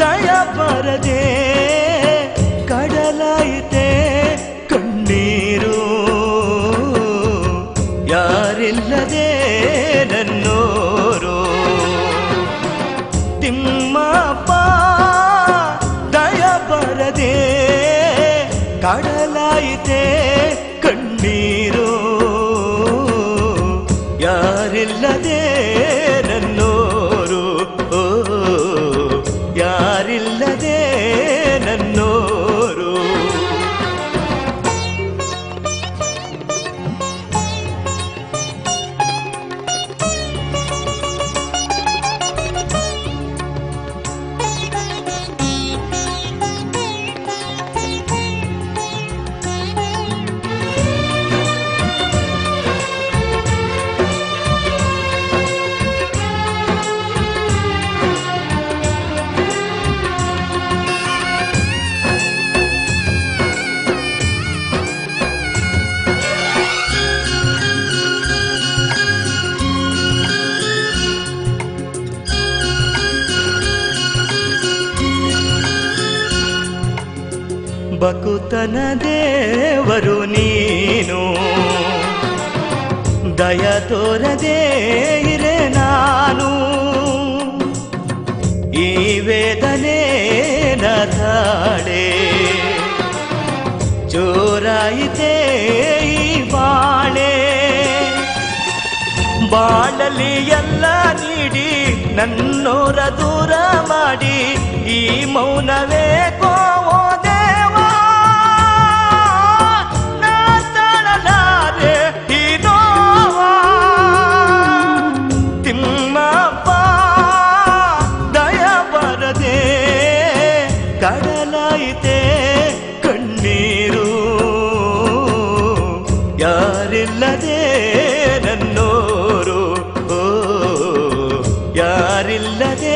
ದಯ ಬರದೆ ಬಕುತನ ದೇವರು ನೀನು. ದಯ ತೋರದೆ ಇರೆ ನಾನು. ಈ ವೇದನೆ ನದಾಳೆ ಜೋರಾಯಿತೆ ಈ ಬಾಳೆ. ಬಾಳಲಿ ಎಲ್ಲ ನೀಡಿ, ನನ್ನೋರ ದೂರ ಮಾಡಿ, ಈ ಮೌನವೇ ಕೋವೋ ಕಡಲಾಯಿತೆ ಕಣ್ಣೀರು. ಯಾರಿಲ್ಲದೆ ನನ್ನೋರು ಓ ಯಾರಿಲ್ಲದೆ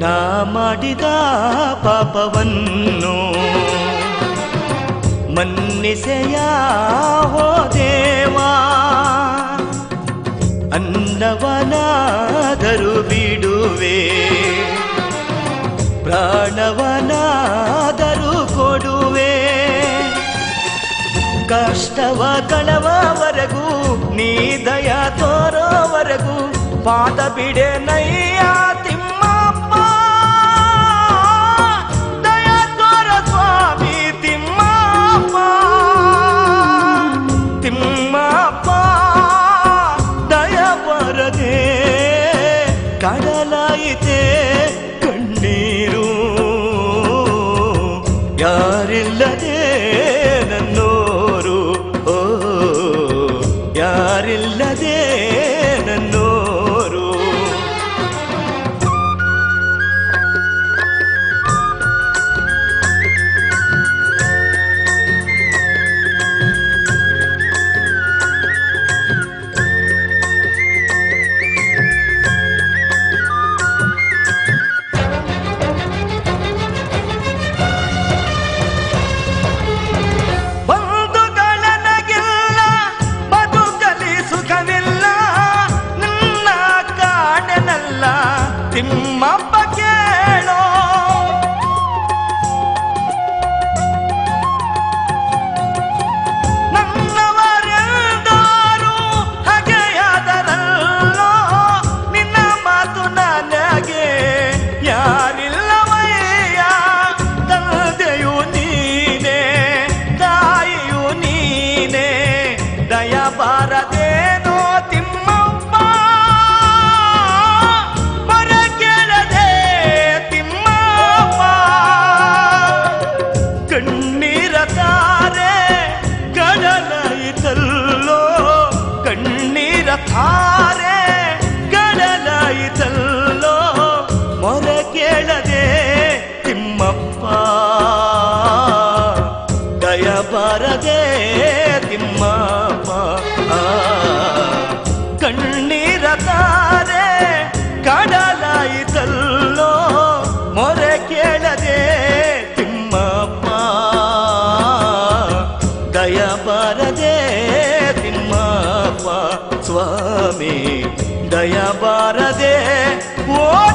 ನಾ ಮಾಡಿದ ಪಾಪವನ್ನು ಮನ್ನಿಸೆಯ ಹೋ ದೇವಾ. ಅನ್ನವನಾದರೂ ಬಿಡುವೆ, ಪ್ರಾಣವನಾದರೂ ಕೊಡುವೆ. ಕಷ್ಟವ ಕಳವವರೆಗೂ, ನೀ ದಯ ತೋರೋವರೆಗೂ, ಪಾದ ಬಿಡೆ ನಯ್ಯ ಯಾರಿಲ್ಲದೆ സിംഹ ತಿಮ್ಮಪ್ಪ ಸ್ವಾಮಿ ದಯ ಬಾರದೆ ಓ ದೇವ